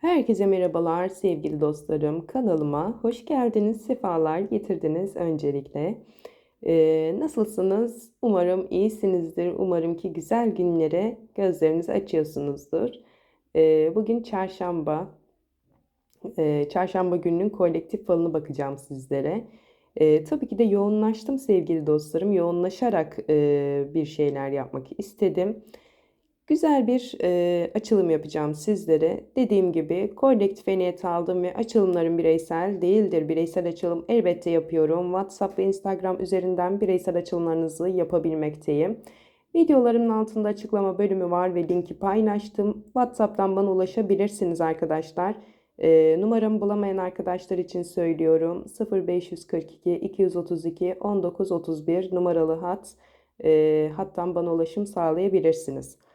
Herkese merhabalar sevgili dostlarım. Kanalıma hoş geldiniz, sefalar getirdiniz öncelikle. Ee, nasılsınız? Umarım iyisinizdir. Umarım ki güzel günlere gözlerinizi açıyorsunuzdur. Ee, bugün çarşamba. Ee, çarşamba gününün kolektif falına bakacağım sizlere. Ee, tabii ki de yoğunlaştım sevgili dostlarım. Yoğunlaşarak e, bir şeyler yapmak istedim. Güzel bir e, açılım yapacağım sizlere. Dediğim gibi kolektif niyet aldım ve açılımlarım bireysel değildir. Bireysel açılım elbette yapıyorum. WhatsApp ve Instagram üzerinden bireysel açılımlarınızı yapabilmekteyim. Videolarımın altında açıklama bölümü var ve linki paylaştım. WhatsApp'tan bana ulaşabilirsiniz arkadaşlar. E, numaramı bulamayan arkadaşlar için söylüyorum. 0542 232 1931 numaralı hat. E, hattan bana ulaşım sağlayabilirsiniz.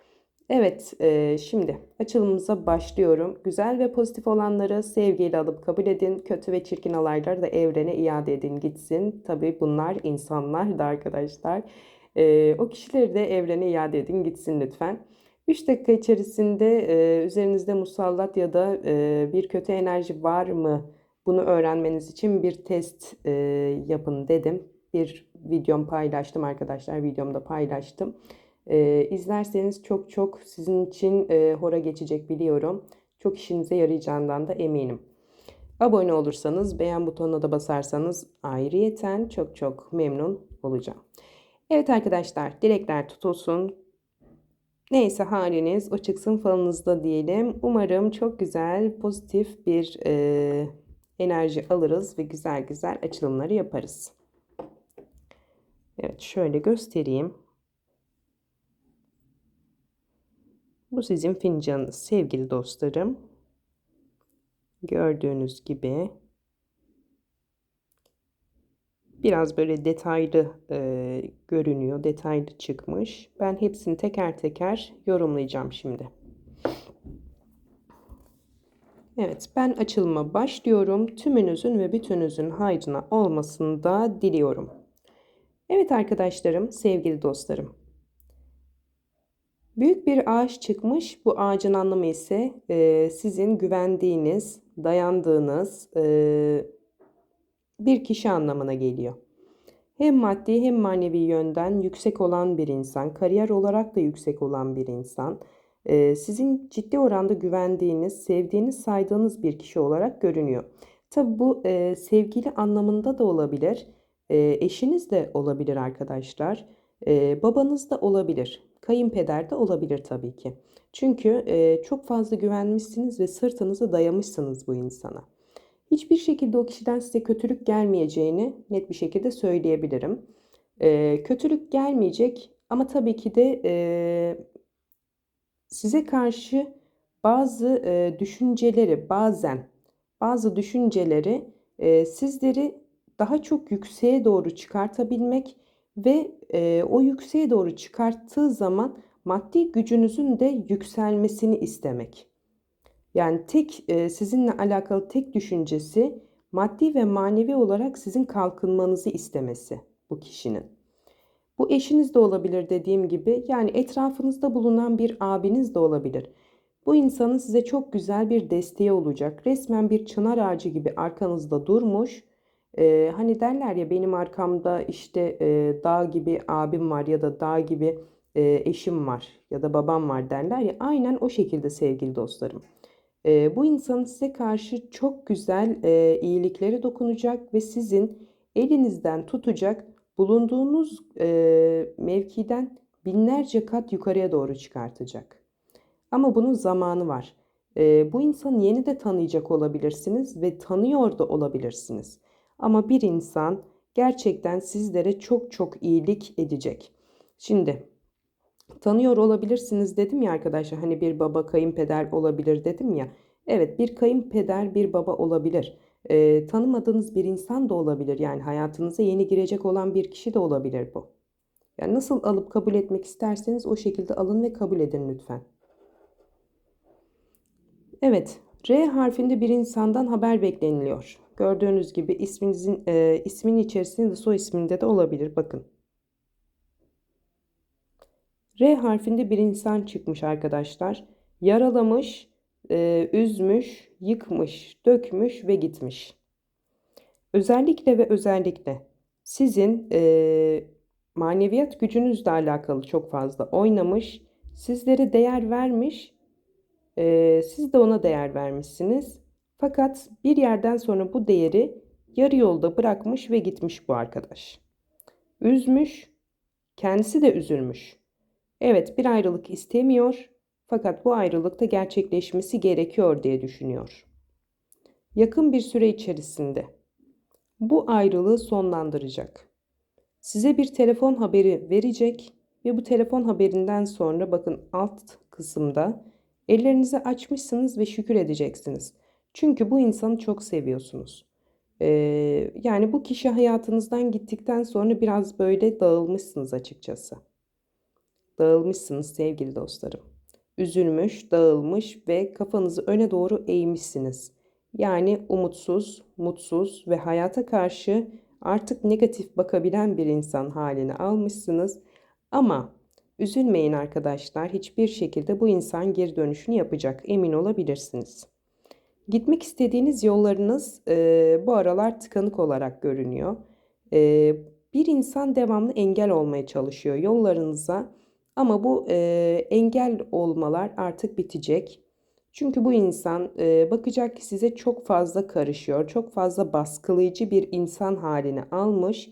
Evet, e, şimdi açılımımıza başlıyorum. Güzel ve pozitif olanları sevgiyle alıp kabul edin. Kötü ve çirkin olayları da evrene iade edin gitsin. Tabii bunlar insanlar da arkadaşlar. E, o kişileri de evrene iade edin gitsin lütfen. 3 dakika içerisinde e, üzerinizde musallat ya da e, bir kötü enerji var mı? Bunu öğrenmeniz için bir test e, yapın dedim. Bir videom paylaştım arkadaşlar. Videomda paylaştım. E, izlerseniz çok çok sizin için e, hora geçecek biliyorum. Çok işinize yarayacağından da eminim. Abone olursanız, beğen butonuna da basarsanız ayrıyeten çok çok memnun olacağım. Evet arkadaşlar, dilekler tutulsun. Neyse haliniz o çıksın falınızda diyelim. Umarım çok güzel, pozitif bir e, enerji alırız ve güzel güzel açılımları yaparız. Evet şöyle göstereyim. Bu sizin fincanınız sevgili dostlarım. Gördüğünüz gibi biraz böyle detaylı e, görünüyor. Detaylı çıkmış. Ben hepsini teker teker yorumlayacağım şimdi. Evet ben açılıma başlıyorum. Tümünüzün ve bütününüzün hayrına olmasını da diliyorum. Evet arkadaşlarım, sevgili dostlarım. Büyük bir ağaç çıkmış. Bu ağacın anlamı ise e, sizin güvendiğiniz, dayandığınız e, bir kişi anlamına geliyor. Hem maddi hem manevi yönden yüksek olan bir insan, kariyer olarak da yüksek olan bir insan, e, sizin ciddi oranda güvendiğiniz, sevdiğiniz, saydığınız bir kişi olarak görünüyor. Tabi bu e, sevgili anlamında da olabilir, e, eşiniz de olabilir arkadaşlar, e, babanız da olabilir. Kayınpeder de olabilir tabii ki. Çünkü e, çok fazla güvenmişsiniz ve sırtınızı dayamışsınız bu insana. Hiçbir şekilde o kişiden size kötülük gelmeyeceğini net bir şekilde söyleyebilirim. E, kötülük gelmeyecek ama tabii ki de e, size karşı bazı e, düşünceleri bazen bazı düşünceleri e, sizleri daha çok yükseğe doğru çıkartabilmek ve e, o yükseğe doğru çıkarttığı zaman maddi gücünüzün de yükselmesini istemek. Yani tek e, sizinle alakalı tek düşüncesi maddi ve manevi olarak sizin kalkınmanızı istemesi bu kişinin. Bu eşiniz de olabilir dediğim gibi. Yani etrafınızda bulunan bir abiniz de olabilir. Bu insanın size çok güzel bir desteği olacak. Resmen bir çınar ağacı gibi arkanızda durmuş ee, hani derler ya benim arkamda işte e, dağ gibi abim var ya da dağ gibi e, eşim var ya da babam var derler ya aynen o şekilde sevgili dostlarım. E, bu insanın size karşı çok güzel e, iyilikleri dokunacak ve sizin elinizden tutacak bulunduğunuz e, mevkiden binlerce kat yukarıya doğru çıkartacak. Ama bunun zamanı var. E, bu insanı yeni de tanıyacak olabilirsiniz ve tanıyor da olabilirsiniz. Ama bir insan gerçekten sizlere çok çok iyilik edecek. Şimdi tanıyor olabilirsiniz dedim ya arkadaşlar hani bir baba kayınpeder olabilir dedim ya. Evet bir kayınpeder bir baba olabilir. E, tanımadığınız bir insan da olabilir yani hayatınıza yeni girecek olan bir kişi de olabilir bu. Yani nasıl alıp kabul etmek isterseniz o şekilde alın ve kabul edin lütfen. Evet R harfinde bir insandan haber bekleniliyor. Gördüğünüz gibi isminizin e, ismin içerisinde de soy isminde de olabilir. Bakın. R harfinde bir insan çıkmış arkadaşlar. Yaralamış, e, üzmüş, yıkmış, dökmüş ve gitmiş. Özellikle ve özellikle sizin e, maneviyat gücünüzle alakalı çok fazla oynamış, sizlere değer vermiş, e, siz de ona değer vermişsiniz. Fakat bir yerden sonra bu değeri yarı yolda bırakmış ve gitmiş bu arkadaş. Üzmüş, kendisi de üzülmüş. Evet bir ayrılık istemiyor fakat bu ayrılıkta gerçekleşmesi gerekiyor diye düşünüyor. Yakın bir süre içerisinde bu ayrılığı sonlandıracak. Size bir telefon haberi verecek ve bu telefon haberinden sonra bakın alt kısımda ellerinizi açmışsınız ve şükür edeceksiniz. Çünkü bu insanı çok seviyorsunuz. Ee, yani bu kişi hayatınızdan gittikten sonra biraz böyle dağılmışsınız açıkçası. Dağılmışsınız sevgili dostlarım. Üzülmüş, dağılmış ve kafanızı öne doğru eğmişsiniz. Yani umutsuz, mutsuz ve hayata karşı artık negatif bakabilen bir insan haline almışsınız. Ama üzülmeyin arkadaşlar. Hiçbir şekilde bu insan geri dönüşünü yapacak. Emin olabilirsiniz. Gitmek istediğiniz yollarınız e, bu aralar tıkanık olarak görünüyor. E, bir insan devamlı engel olmaya çalışıyor yollarınıza ama bu e, engel olmalar artık bitecek. Çünkü bu insan e, bakacak ki size çok fazla karışıyor, çok fazla baskılayıcı bir insan haline almış.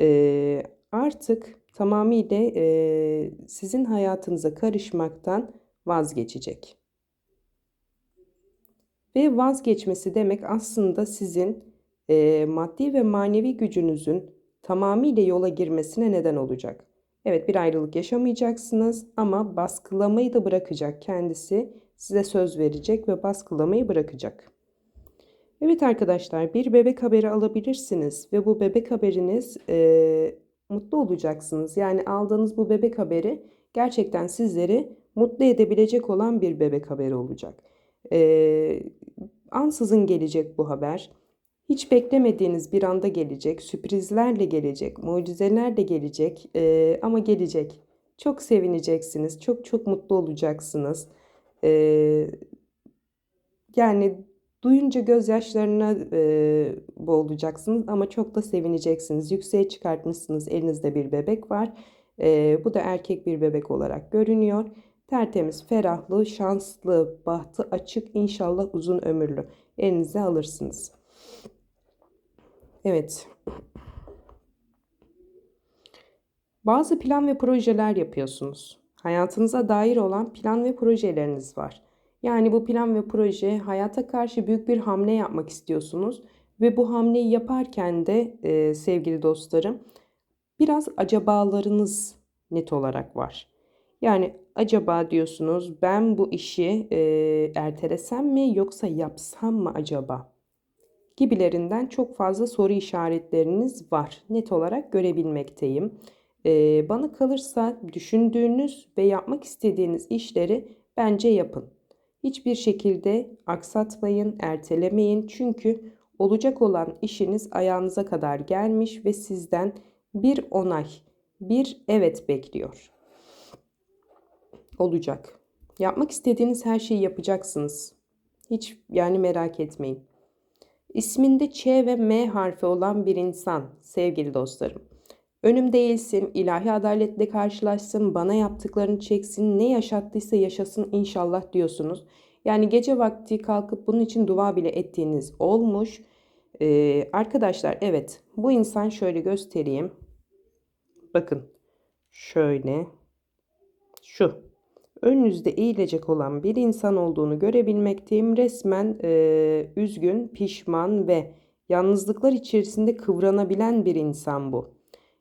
E, artık tamamıyla e, sizin hayatınıza karışmaktan vazgeçecek. Ve vazgeçmesi demek aslında sizin e, maddi ve manevi gücünüzün tamamıyla yola girmesine neden olacak. Evet bir ayrılık yaşamayacaksınız ama baskılamayı da bırakacak kendisi. Size söz verecek ve baskılamayı bırakacak. Evet arkadaşlar bir bebek haberi alabilirsiniz ve bu bebek haberiniz e, mutlu olacaksınız. Yani aldığınız bu bebek haberi gerçekten sizleri mutlu edebilecek olan bir bebek haberi olacak. E, ansızın gelecek bu haber. Hiç beklemediğiniz bir anda gelecek, sürprizlerle gelecek, mucizelerle gelecek e, ama gelecek. Çok sevineceksiniz, çok çok mutlu olacaksınız. E, yani duyunca gözyaşlarına e, boğulacaksınız ama çok da sevineceksiniz. Yükseğe çıkartmışsınız, elinizde bir bebek var. E, bu da erkek bir bebek olarak görünüyor. Tertemiz, ferahlı, şanslı, bahtı açık, inşallah uzun ömürlü. Elinize alırsınız. Evet. Bazı plan ve projeler yapıyorsunuz. Hayatınıza dair olan plan ve projeleriniz var. Yani bu plan ve proje hayata karşı büyük bir hamle yapmak istiyorsunuz ve bu hamleyi yaparken de e, sevgili dostlarım biraz acabalarınız net olarak var. Yani acaba diyorsunuz ben bu işi e, ertelesem mi yoksa yapsam mı acaba? gibilerinden çok fazla soru işaretleriniz var. Net olarak görebilmekteyim. Ee, bana kalırsa düşündüğünüz ve yapmak istediğiniz işleri bence yapın. Hiçbir şekilde aksatmayın, ertelemeyin. Çünkü olacak olan işiniz ayağınıza kadar gelmiş ve sizden bir onay, bir evet bekliyor. Olacak. Yapmak istediğiniz her şeyi yapacaksınız. Hiç yani merak etmeyin. İsminde Ç ve M harfi olan bir insan sevgili dostlarım. Önüm değilsin, ilahi adaletle karşılaşsın, bana yaptıklarını çeksin, ne yaşattıysa yaşasın inşallah diyorsunuz. Yani gece vakti kalkıp bunun için dua bile ettiğiniz olmuş. Ee, arkadaşlar evet bu insan şöyle göstereyim. Bakın şöyle şu önünüzde eğilecek olan bir insan olduğunu görebilmekteyim. Resmen e, üzgün, pişman ve yalnızlıklar içerisinde kıvranabilen bir insan bu.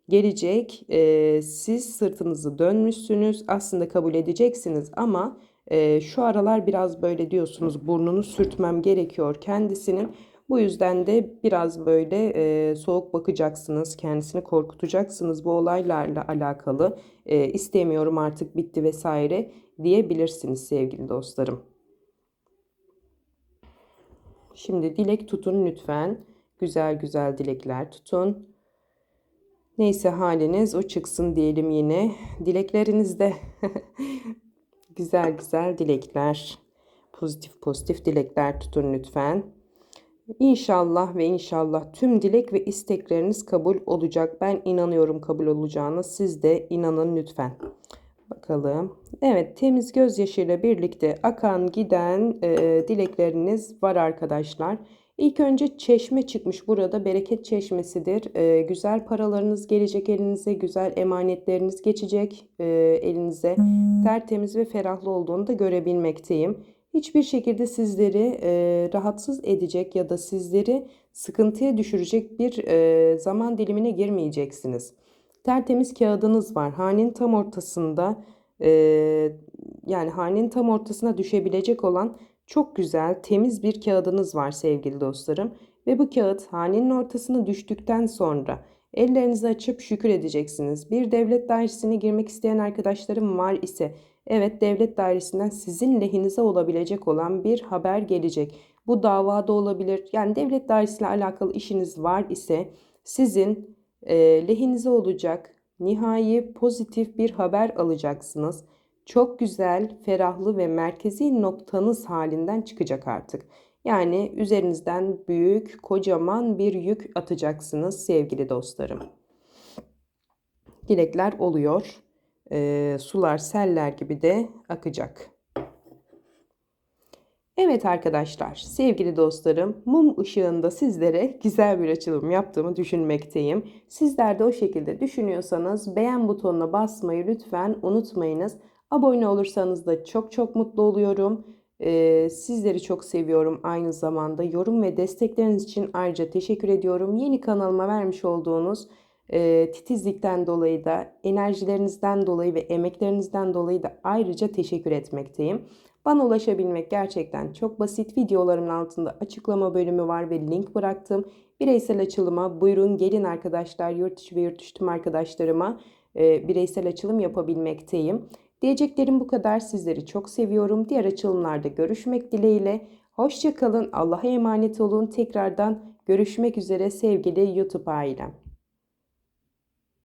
Gelecek, e, siz sırtınızı dönmüşsünüz, aslında kabul edeceksiniz ama e, şu aralar biraz böyle diyorsunuz burnunu sürtmem gerekiyor kendisinin. Bu yüzden de biraz böyle e, soğuk bakacaksınız, kendisini korkutacaksınız bu olaylarla alakalı. E, istemiyorum artık bitti vesaire diyebilirsiniz sevgili dostlarım. Şimdi dilek tutun lütfen. Güzel güzel dilekler tutun. Neyse haliniz o çıksın diyelim yine. Dileklerinizde güzel güzel dilekler. pozitif pozitif dilekler tutun lütfen. İnşallah ve inşallah tüm dilek ve istekleriniz kabul olacak. Ben inanıyorum kabul olacağına. Siz de inanın lütfen. Bakalım. Evet temiz gözyaşıyla birlikte akan giden e, dilekleriniz var arkadaşlar. İlk önce çeşme çıkmış burada bereket çeşmesidir. E, güzel paralarınız gelecek elinize, güzel emanetleriniz geçecek e, elinize. Tertemiz ve ferahlı olduğunu da görebilmekteyim. Hiçbir şekilde sizleri e, rahatsız edecek ya da sizleri sıkıntıya düşürecek bir e, zaman dilimine girmeyeceksiniz. Tertemiz kağıdınız var. Hanenin tam ortasında e, yani hanenin tam ortasına düşebilecek olan çok güzel, temiz bir kağıdınız var sevgili dostlarım. Ve bu kağıt hanenin ortasına düştükten sonra ellerinizi açıp şükür edeceksiniz. Bir devlet dairesine girmek isteyen arkadaşlarım var ise evet devlet dairesinden sizin lehinize olabilecek olan bir haber gelecek. Bu davada olabilir. Yani devlet dairesiyle alakalı işiniz var ise sizin e, lehinize olacak nihai pozitif bir haber alacaksınız çok güzel, ferahlı ve merkezi noktanız halinden çıkacak artık. Yani üzerinizden büyük, kocaman bir yük atacaksınız sevgili dostlarım. Dilekler oluyor. E, sular seller gibi de akacak. Evet arkadaşlar, sevgili dostlarım, mum ışığında sizlere güzel bir açılım yaptığımı düşünmekteyim. Sizler de o şekilde düşünüyorsanız beğen butonuna basmayı lütfen unutmayınız. Abone olursanız da çok çok mutlu oluyorum. Ee, sizleri çok seviyorum aynı zamanda. Yorum ve destekleriniz için ayrıca teşekkür ediyorum. Yeni kanalıma vermiş olduğunuz e, titizlikten dolayı da, enerjilerinizden dolayı ve emeklerinizden dolayı da ayrıca teşekkür etmekteyim. Bana ulaşabilmek gerçekten çok basit. Videolarımın altında açıklama bölümü var ve link bıraktım. Bireysel açılıma buyurun gelin arkadaşlar, yurt içi ve yurt dışı tüm arkadaşlarıma e, bireysel açılım yapabilmekteyim. Diyeceklerim bu kadar. Sizleri çok seviyorum. Diğer açılımlarda görüşmek dileğiyle. Hoşçakalın. Allah'a emanet olun. Tekrardan görüşmek üzere sevgili YouTube ailem.